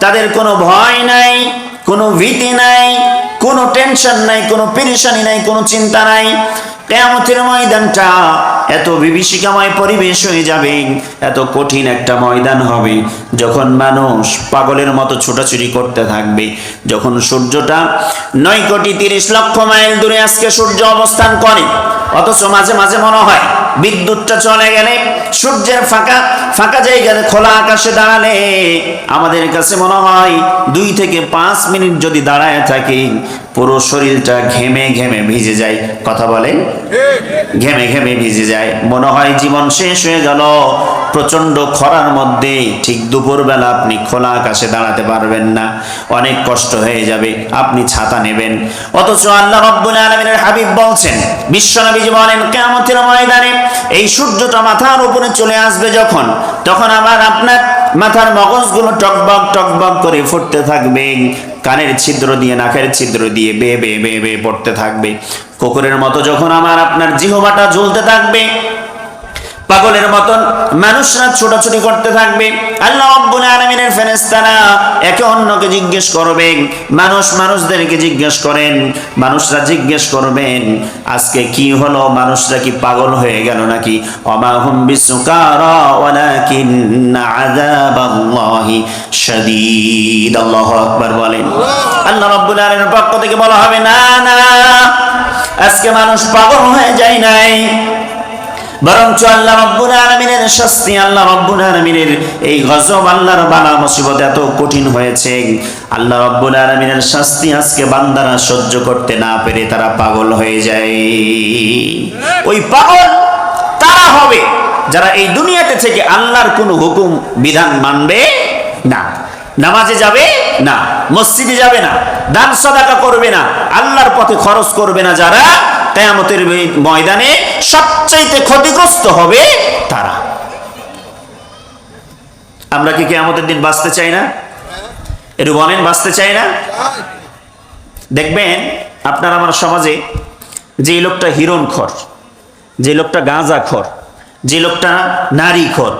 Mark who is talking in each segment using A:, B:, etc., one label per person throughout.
A: তাদের কোনো ভয় নাই, কোনো ভীতি নাই, কোনো টেনশন নাই, কোনো পেরেশানি নাই, কোনো চিন্তা নাই। কেয়ামতের ময়দানটা এত বিভীষিকাময় পরিবেশ হয়ে যাবে, এত কঠিন একটা ময়দান হবে যখন মানুষ পাগলের মতো ছোটাছুটি করতে থাকবে। যখন সূর্যটা নয় কোটি তিরিশ লক্ষ মাইল দূরে আজকে সূর্য অবস্থান করে, অথচ মাঝে মাঝে মনে হয় বিদ্যুৎটা চলে গেলে সূর্যের ফাঁকা ফাঁকা জায়গায় খোলা আকাশে দাঁড়ালে আমাদের কাছে মনে হয় দুই থেকে পাঁচ মিনিট যদি দাঁড়ায় থাকি, পুরো শরীরটা ঘেমে ঘেমে ভিজে যায়। কথা বলেন? ঘেমে ঘেমে ভিজে যায়। মনে হয় জীবন শেষ হয়ে গেল। প্রচণ্ড খরার মধ্যে ঠিক দুপুরবেলা আপনি খোলা আকাশে দাঁড়াতে পারবেন না। অনেক কষ্ট হয়ে যাবে। আপনি ছাতা নেবেন। অথচ আল্লাহ রব্বুল আলমিনের হাবিব বলছেন, বিশ্বনবীজি বলেন কেমতের ময়দানে এই সূর্যটা মাথার উপরে চলে আসবে যখন? তখন আবার আপনার মাথার মগজগুলো টকবক টকবক করে ফুটতে থাকবে। কানের ছিদ্র দিয়ে, নাকের ছিদ্র দিয়ে, বে বে বে বে পড়তে থাকবে। কুকুরের মতো যখন আমার আপনার জিহবাটা ঝুলতে থাকবে, পাগলের মতন মানুষরা ছোটাছুটি করতে থাকবে, আল্লাহ আব্বুল আলমিনের ফেরেস্তারা একে অন্যকে জিজ্ঞেস করবেন, মানুষ মানুষদেরকে জিজ্ঞেস করেন, মানুষরা জিজ্ঞেস করবেন, আজকে কি হলো, মানুষরা কি পাগল হয়ে গেল নাকি? অমাহুম বিসুকারা ওয়ালাকিন আযাবাল্লাহি বলেন। আল্লাহ রাব্বুল আলামিনের পক্ষ থেকে বলা হবে, না না আজকে মানুষ পাগল হয়ে যায় নাই। বরঞ্চ আল্লাহ রব্বুল আলমিনের শাস্তি, আল্লাহ রব্বুল আলমিনের এই গজব, আল্লাহর বালা মুসিবত এত কঠিন হয়েছে। আল্লাহ রব্বুল আলমিনের শাস্তি আজকে বান্দারা সহ্য করতে না পেরে তারা পাগল হয়ে যায়। ওই পাগল তারা হবে যারা এই দুনিয়াতে থেকে আল্লাহর কোনো হুকুম, বিধান মানবে না। নামাজে যাবে না, মসজিদে যাবে না, দান সদাকা করবে না, আল্লাহর পথে খরচ করবে না যারা কেয়ামতের ময়দানে সবচাইতে ক্ষতিগ্রস্ত হবে তারা। আমরা কি কেয়ামতের দিন বাঁচতে চাই না? একটু বলেন, বাঁচতে চাই না? দেখবেন, আপনার আমার সমাজে যে লোকটা হিরণ খর, যে লোকটা গাঁজা খর, যে লোকটা নারী খর,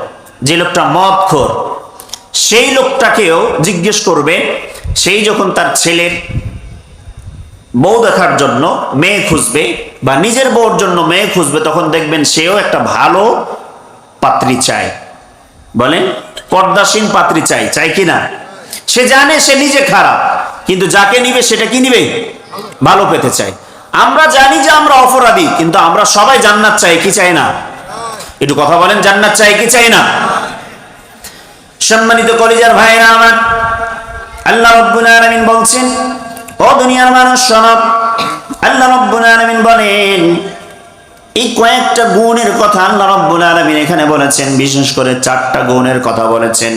A: যে লোকটা মদ খর সেই লোকটাকেও জিজ্ঞেস করবে, সেই যখন তার ছেলের বউ দেখার জন্য মেয়ে খুঁজবে বা নিজের বউর জন্য মেয়ে খুঁজবে, তখন দেখবেন সেও একটা ভালো পাত্রী চায়। বলেন, পর্দাসীন পাত্রী চাই চাই কি না? সে জানে সে নিজে খারাপ, কিন্তু যাকে নিবে সেটা কি নিবে? ভালো পেতে চাই আমরা জানি যে আমরা অপরাধী, কিন্তু আমরা সবাই জান্নাত চাই কি চাই না? একটু কথা বলেন, জান্নাত চাই কি চাই না? সম্মানিত কলিজার ভাইরা আমার আল্লাহ রব্বুল আলামিন বলছেন ও দুনিয়ার মানুষ শোনব আল্লাহ রব্বুল আলামিন বলেন এই কয়েকটা গুণের কথা আল্লাহ রব্বুল আলামিন এখানে বলেছেন বিশেষ করে চারটা গুণের কথা বলেছেন।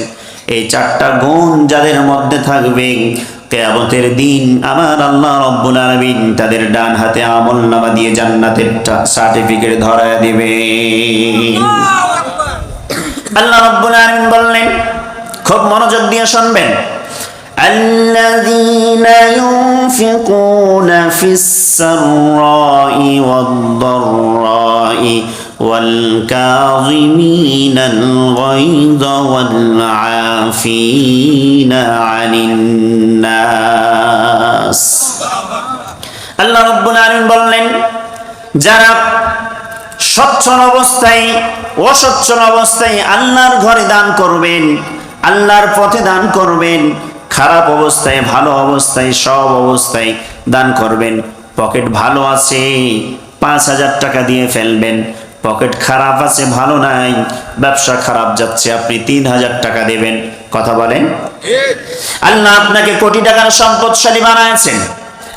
A: এই চারটা গুণ যাদের মধ্যে থাকবে কেয়ামতের দিন আমার আল্লাহ রব্বুল আলামিন তাদের ডান হাতে আমল নামা দিয়ে জান্নাতের সার্টিফিকেট ধরায় দিবে আল্লাহ রব্বুল আলামিন বললেন খুব মনোযোগ দিয়ে শুনবেন الذين ينفقون في السراء والضراء والكاظمين الغيظ والعافين عن الناس আল্লাহ রব্বুল আলামিন বললেন যারা সচ্ছল অবস্থায় অসচ্ছল অবস্থায় আল্লাহর ঘরে দান করবেন আল্লাহর পথে দান করবেন, খারাপ অবস্থায়, ভালো অবস্থায়, সব অবস্থায় দান করবেন। পকেট ভালো আছে, পাঁচ হাজার টাকা দিয়ে ফেলবেন। পকেট খারাপ আছে, ভালো নাই, ব্যবসা খারাপ যাচ্ছে, আপনি তিন হাজার টাকা দেবেন। কথা বলেন? আল্লাহ আপনাকে কোটি টাকার সম্পদশালী বানায়ছেন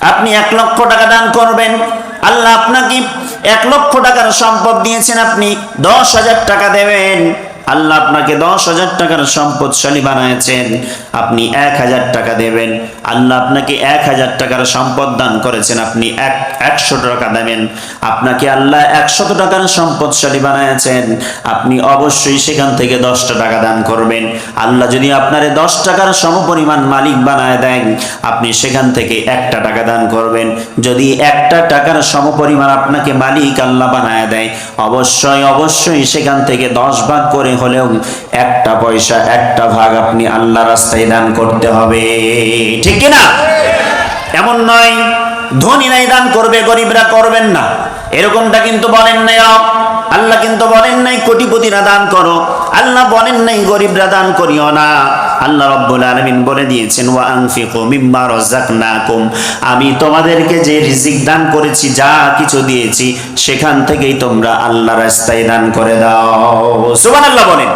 A: আপনি এক লক্ষ টাকা দান করবেন। আল্লাহ আপনাকে এক লক্ষ টাকার সম্পদ দিয়েছেন, আপনি দশ হাজার টাকা দেবেন। আল্লাহ আপনাকে দশ হাজার টাকার সম্পদশালী বানায়ছেন। আপনি এক হাজার টাকা দেবেন। আল্লাহ আপনাকে এক হাজার টাকার সম্পদ দান করেছেন। আপনি এক, একশো টাকা দেবেন। আপনাকে আল্লাহ একশত টাকার সম্পদশালী বানায়ছেন। আপনি অবশ্যই সেখান থেকে দশটা টাকা দান করবেন। আল্লাহ যদি আপনারে দশ টাকার সমপরিমাণ মালিক বানায় দেন, আপনি সেখান থেকে একটা টাকা দান করবেন। যদি একটা টাকার সমপরিমাণ আপনাকে মালিক আল্লাহ বানায় দেয়, অবশ্যই অবশ্যই সেখান থেকে দশ ভাগ করে করে হলেও একটা পয়সা, একটা ভাগ আপনি আল্লাহ রাস্তায় দান করতে হবে। ঠিক কিনা? এমন নয়, ধনী ধনীরাই দান করবে, গরিবরা করবেন না। এরকমটা কিন্তু বলেন নাই আল্লাহ কিন্তু বলেন নাই, কোটিপতিরা দান করো। আল্লাহ বলেন নাই, গরিবরা দান করিও না। আল্লাহ রব্বুল আলামিন বলে দিয়েছেন, ওয়া আনফিকু মিম্মা রাযাকনাকুম। আমি তোমাদেরকে যে রিজিক দান করেছি, যা কিছু দিয়েছি, সেখান থেকেই তোমরা আল্লাহ রাস্তায় দান করে দাও। সুবহানাল্লাহ বলেন।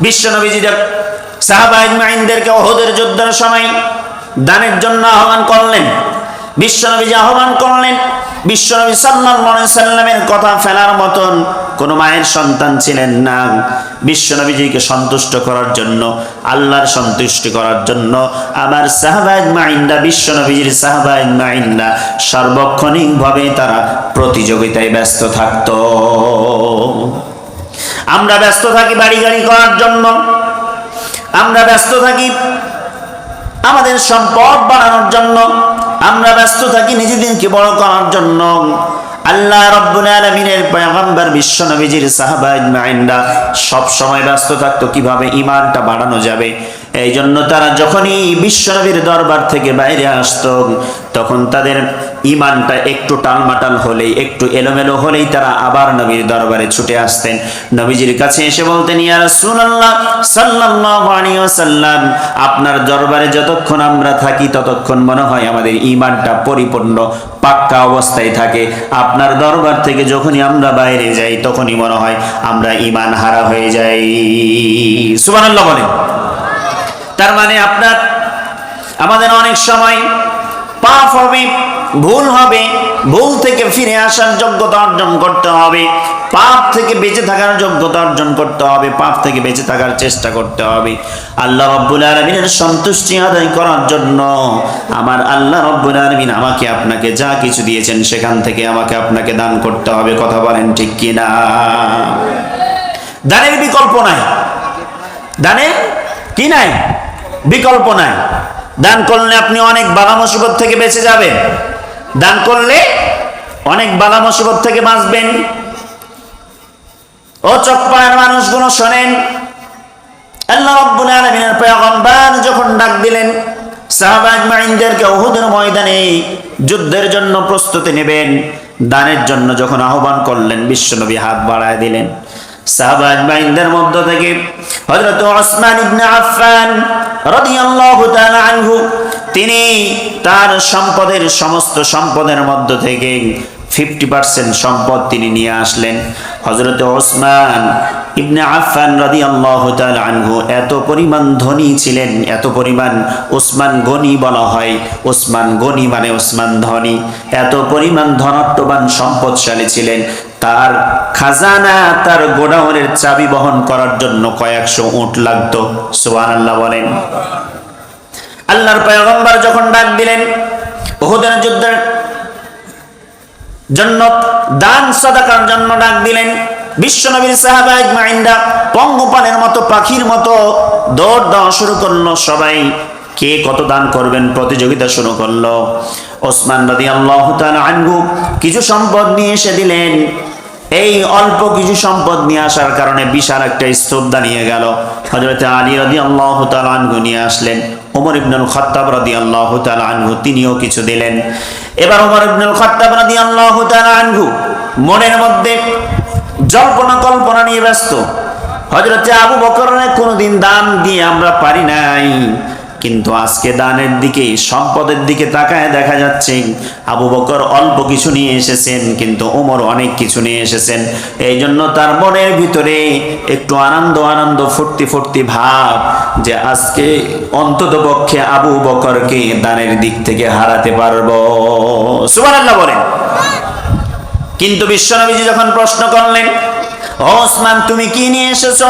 A: বিশ্বনবীজি সাহাবা ইজমাইনদেরকে ওহদের যুদ্ধের সময় দানের জন্য আহ্বান করলেন। বিশ্বনবীজি আহ্বান করলেন বিশ্বনবী সাল্লাল্লাহু সাল্লামের কথা ফেলার মতন কোনো মায়ের সন্তান ছিলেন না। বিশ্বনবীজিকে সন্তুষ্ট করার জন্য, আল্লাহর সন্তুষ্ট করার জন্য আমার সাহাবায় মাইন্দা বিশ্বনবীজির সাহাবায় মাইন্দা সার্বক্ষণিকভাবে তারা প্রতিযোগিতায় ব্যস্ত থাকত। আমরা ব্যস্ত থাকি বাড়ি গাড়ি করার জন্য। আমরা ব্যস্ত থাকি আমাদের সম্পদ বাড়ানোর জন্য। আমরা ব্যস্ত থাকি নিজেদেরকে বড় করার জন্য। আল্লাহ রব্বুল আলামিনের পয়গম্বর বিশ্ব নবীজির সাহাবা সব সময় ব্যস্ত থাকতো, কীভাবে ঈমানটা বাড়ানো যাবে। এই জন্য তারা যখনই বিশ্বনবীর দরবার থেকে বাইরে আসতো, তখন তাদের ইমানটা একটু টালমাটাল হলেই, একটু এলোমেলো হলেই তারা আবার নবীর দরবারে ছুটে আসতেন। নবীজির কাছে এসে বলতেন, ইয়া রাসূলুল্লাহ, সাল্লাল্লাহু আলাইহি ওয়াসাল্লাম, আপনার দরবারে যতক্ষণ আমরা থাকি, ততক্ষণ মনে হয় আমাদের ইমানটা পরিপূর্ণ, পাক্কা অবস্থায় থাকে। আপনার দরবার থেকে যখনই আমরা বাইরে যাই, তখনই মনে হয় আমরা ইমান হারা হয়ে যাই। সুবহানাল্লাহ বলেন। তার মানে আপনার, আমাদের অনেক সময় পাপ হবে ভুল হবে, ভুল থেকে ফিরে আসার যোগ্যতা অর্জন করতে হবে, পাপ থেকে বেঁচে থাকার যোগ্যতা অর্জন করতে হবে, পাপ থেকে বেঁচে থাকার চেষ্টা করতে হবে। আল্লাহ রব্বুল আলমিনের সন্তুষ্টি আদায় করার জন্য আমার আল্লাহ রব্বুল আলমিন আমাকে আপনাকে যা কিছু দিয়েছেন সেখান থেকে আমাকে আপনাকে দান করতে হবে, কথা বলেন ঠিক কিনা? দানের বিকল্প নাই। দানের কি নাই? বিকল্প নাই। দান করলে আপনি অনেক বালা মুসিবত থেকে বেঁচে যাবেন। দান করলে অনেক বালা মুসিবত থেকে বাঁচবেন। ও চকপাড়ার মানুষগুলো শোনেন, আল্লাহ রাব্বুল যখন ডাক দিলেন ময়দানে যুদ্ধের জন্য প্রস্তুতি নেবেন। দানের জন্য যখন আহ্বান করলেন, বিশ্বনবী হাত বাড়ায় দিলেন। তিনি তার সম্পদের সমস্ত সম্পদের মধ্য থেকে ফিফটি পার্সেন্ট সম্পদ তিনি নিয়ে আসলেন। হজরত ওসমান ইবনে আফফান রাদি আল্লাহ আনহু এত পরিমাণ ধনী ছিলেন, এত পরিমাণ ওসমান গনি বলা হয়। ওসমান গনি মানে ওসমান ধনী। এত পরিমাণ ধনাত্মবান সম্পদশালী ছিলেন তার খাজানা, তার গোডাউনের চাবি বহন করার জন্য কয়েকশো উঁট লাগতো। সোহান আল্লাহ বলেন। আল্লাহর পয়গম্বর যখন ডাক দিলেন ওহুদের যুদ্ধের জন্য, দান সদাকার জন্য ডাক দিলেন, বিশ্বনবীর সাহাবা পঙ্গপালের মতো, পাখির মতো দৌড় দেওয়া শুরু করল। সবাই কে কত দান করবেন প্রতিযোগিতা শুরু করল। ওসমান রাদি আল্লাহ আনহু কিছু সম্পদ নিয়ে এসে দিলেন। এই অল্প কিছু সম্পদ নিয়ে আসার কারণে বিশাল একটা স্তূপ দাঁড়িয়ে গেল। হজরত আলী রদি আল্লাহ আনহু নিয়ে আসলেন। ওমর ইবনুল খত্তাব রাদি আল্লাহ আনহু, তিনিও কিছু দিলেন। এবার ওমর ইবনুল খত্তাব রাদি আল্লাহ আনহু মনের মধ্যে জল্পনা কল্পনা নিয়ে ব্যস্ত। হজরত আবু বকরের কোনোদিন দান দিয়ে আমরা পারি নাই। কিন্তু আজকে দানের দিকে, সম্পদের দিকে তাকায় দেখা যাচ্ছে আবু বকর অল্প কিছু নিয়ে এসেছেন, কিন্তু ওমর অনেক কিছু নিয়ে এসেছেন। এই জন্য তার মনের ভিতরে একটু আনন্দ আনন্দ, ফুর্তি ফুর্তি ভাব যে আজকে অন্তত পক্ষে আবু বকরকে দানের দিক থেকে হারাতে পারব। সুবহানাল্লাহ বলেন। কিন্তু বিশ্বনবীজি যখন প্রশ্ন করলেন ওসমান, তুমি কি নিয়ে এসেছ?